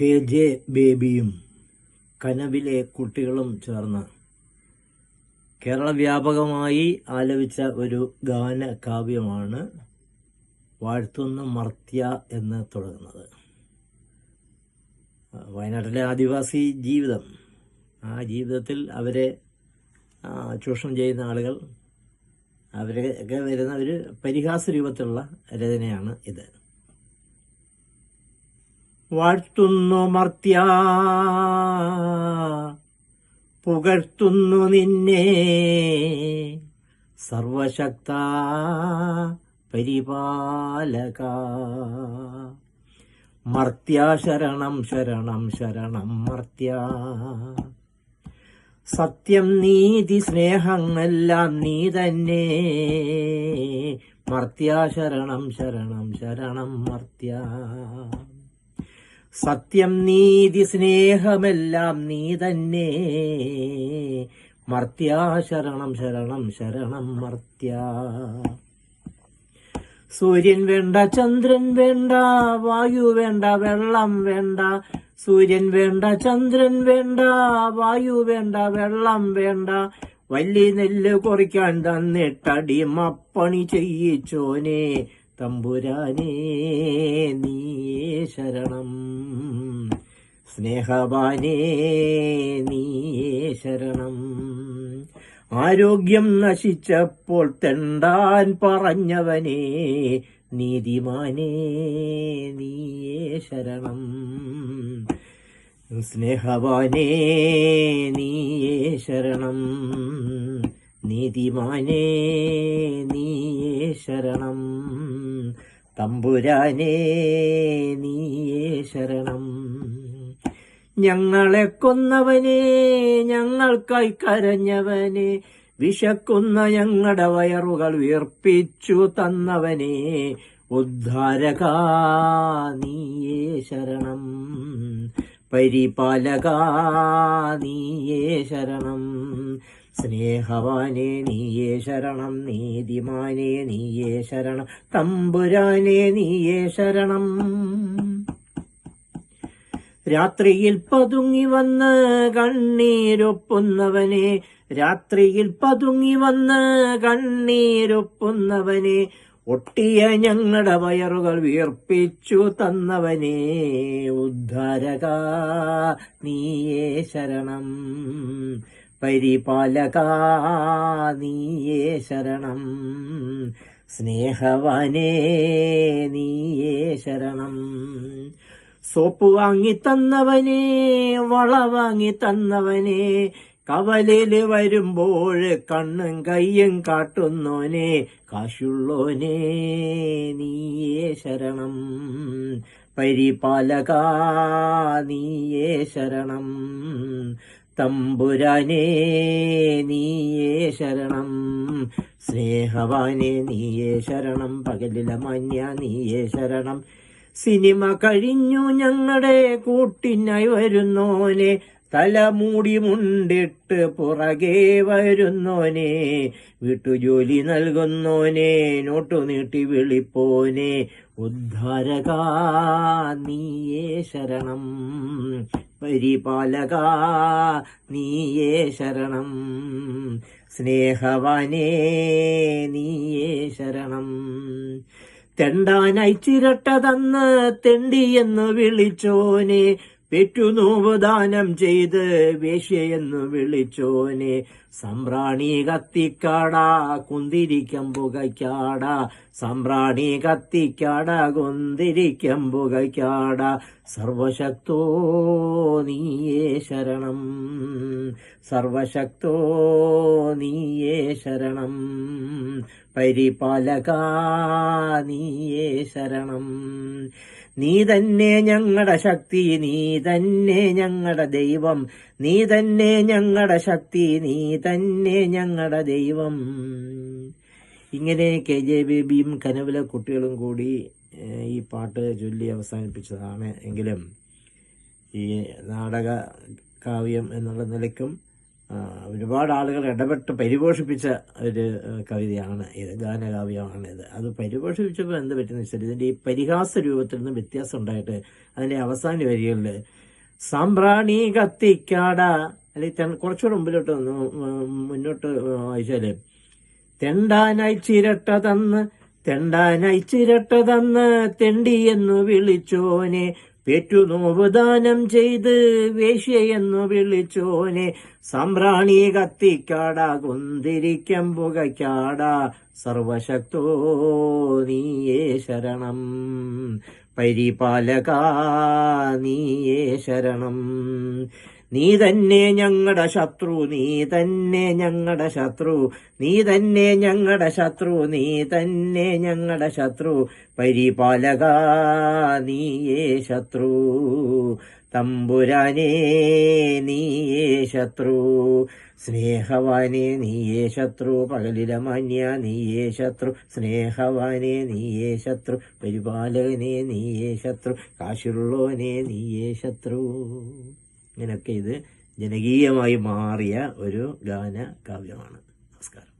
K. J. ബേബിയും കനവിലെ കുട്ടികളും ചേർന്ന് കേരള വ്യാപകമായി ആലപിച്ച ഒരു ഗാന കാവ്യമാണ് വാഴ്ത്തുന്ന മർത്യ എന്ന് തുടങ്ങുന്നത്. വയനാട്ടിലെ ആദിവാസി ജീവിതം. ആ ജീവിതത്തിൽ അവരെ ചൂഷണം ചെയ്യുന്ന ആളുകൾ അവരൊക്കെ വരുന്ന ഒരു പരിഹാസ രൂപത്തിലുള്ള രചനയാണ് ഇത്. വാഴ്ത്തുന്നു മർത്യ. പുകഴ്ത്തുന്നു നിന്നെ. സർവശക്ത പരിപാലക. മർത്യ ശരണം ശരണം ശരണം മർത്യ. സത്യം നീതി സ്നേഹങ്ങളെല്ലാം നീ തന്നെ. മർത്യ ശരണം ശരണം ശരണം മർത്യ. സത്യം നീതി സ്നേഹമെല്ലാം നീ തന്നെ. മർത്യ ശരണം ശരണം ശരണം മർത്യ. സൂര്യൻ വേണ്ട ചന്ദ്രൻ വേണ്ട വായു വേണ്ട വെള്ളം വേണ്ട. സൂര്യൻ വേണ്ട ചന്ദ്രൻ വേണ്ട വായു വേണ്ട വെള്ളം വേണ്ട. വലിയ നെല്ല് കുറിക്കാൻ തന്നിട്ടടി മപ്പണി ചെയ്യിച്ചോനെ. തമ്പുരാനേ നീയേ ശരണം. സ്നേഹവാനേ നീയേ ശരണം. ആരോഗ്യം നശിച്ചപ്പോൾ തെണ്ടാൻ പറഞ്ഞവനേ നീതിമാനേ നീയേ ശരണം. സ്നേഹവാനേ നീയേ ശരണം. നീതിമാനേ നീയേ ശരണം. തമ്പുരാനേ നീയേ ശരണം. ഞങ്ങളെ കൊന്നവനെ ഞങ്ങൾക്കായി കരഞ്ഞവനെ വിശക്കുന്ന ഞങ്ങളുടെ വയറുകൾ വീർപ്പിച്ചു തന്നവനെ. ഉദ്ധാരക നീയേ ശരണം. പരിപാലക നീയേ ശരണം. സ്നേഹവാനേ നീയേ ശരണം നീതിമാനേ നീയേ ശരണം തമ്പുരാനേ നീയേ ശരണം. രാത്രിയിൽ പതുങ്ങി വന്ന് കണ്ണീരൊപ്പുന്നവനെ രാത്രിയിൽ പതുങ്ങി വന്ന് കണ്ണീരൊപ്പുന്നവനെ ഒട്ടിയ ഞങ്ങളുടെ വയറുകൾ വീർപ്പിച്ചു തന്നവനെ ഉദ്ധാരക നീയേ ശരണം. പരിപാലക നീയേ ശരണം. സ്നേഹവാനേ നീയേ ശരണം. സോപ്പ് വാങ്ങി തന്നവനെ വള വാങ്ങി തന്നവനെ വരുമ്പോൾ കണ്ണും കയ്യും കാട്ടുന്നോനെ കാശുള്ളോനെ നീയേ ശരണം. പരിപാലക നീയേ ശരണം. തമ്പുരാനേ നീയേ ശരണം. സ്നേഹവാനെ നീയേ ശരണം. പകലില മഞ്ഞ നീയേ ശരണം. സിനിമ കഴിഞ്ഞു ഞങ്ങളുടെ കൂട്ടിനായി വരുന്നോനെ. തലമൂടി മുണ്ടിട്ട് പുറകെ വരുന്നോനെ വീട്ടുജോലി നൽകുന്നോനെ നോട്ടു നീട്ടി വിളിപ്പോനെ ഉദ്ധാരക നീയേ ശരണം പരിപാലക നീയേ ശരണം സ്നേഹവാനേ നീയേ ശരണം. തെണ്ടാനായി ചിരട്ട തന്ന് തെണ്ടിയെന്ന് വിളിച്ചോനെ പെറ്റുനോവ് ദാനം ചെയ്ത് വേശ്യയെന്ന് വിളിച്ചോനെ. സമ്രാണി കത്തിക്കാടാ കുന്തിരിക്കം പുകയ്ക്കാടാ. സമ്രാണി കത്തിക്കാട കുന്തിരിക്കം സർവശക്തോ നീയേ ശരണം. സർവശക്തോ നീയേ ശരണം. പരിപാലക നീയേ ശരണം. നീ തന്നെ ഞങ്ങളുടെ ശക്തി നീ തന്നെ ഞങ്ങളുടെ ദൈവം. നീ തന്നെ ഞങ്ങളുടെ ശക്തി നീ തന്നെ ഞങ്ങളുടെ ദൈവം. ഇങ്ങനെ കെ ജെ ബേബിയും കനവിലെ കുട്ടികളും കൂടി ഈ പാട്ട് ചൊല്ലി അവസാനിപ്പിച്ചതാണ്. എങ്കിലും ഈ നാടക കാവ്യം എന്നുള്ള നിലയ്ക്കും ഒരുപാട് ആളുകൾ ഇടപെട്ട് പരിപോഷിപ്പിച്ച ഒരു കവിതയാണ് ഇത് ഗാനകാവ്യമാണ് ഇത് അത് പരിപോഷിപ്പിച്ചപ്പോൾ എന്ത് പറ്റുന്ന വെച്ചാൽ ഇതിന്റെ ഈ പരിഹാസ രൂപത്തിൽ നിന്ന് വ്യത്യാസം ഉണ്ടായിട്ട് അതിന്റെ അവസാന വരികളിൽ സാമ്പ്രാണി കത്തിക്കാട അല്ലെങ്കിൽ കുറച്ചുകൂടെ മുമ്പിലോട്ട് മുന്നോട്ട് വായിച്ചാൽ തെണ്ടാനായി ചിരട്ട തന്ന് തെണ്ടാനായി ചിരട്ട തന്ന് തെണ്ടിയെന്നു വിളിച്ചോനെ. പെറ്റുനോവുദാനം ചെയ്ത് വേശ്യയെന്നു വിളിച്ചോനെ. സാമ്പ്രാണി കത്തിക്കാട കുന്തിരിക്കം പുകയ്ക്കാട. സർവശക്തോ നീയേ ശരണം. പരിപാലക നീയേ ശരണം. നീ തന്നെ ഞങ്ങളുടെ ശത്രു നീ തന്നെ ഞങ്ങളുടെ ശത്രു. നീ തന്നെ ഞങ്ങളുടെ ശത്രു നീ തന്നെ ഞങ്ങളുടെ ശത്രു. പരിപാലക നീയേ ശത്രു. തമ്പുരാനേ നീയേ ശത്രു. സ്നേഹവാനെ നീയേ ശത്രു. പകലിലെ മാന്യ നീയേ ശത്രു. സ്നേഹവാനെ നീയേ ശത്രു. പരിപാലകനെ നീയേ ശത്രു. കാശുള്ളോനെ നീയേ ശത്രു. ഇങ്ങനെയൊക്കെ ഇത് ജനകീയമായി മാറിയ ഒരു ഗാന കാവ്യമാണ് നമസ്കാരം.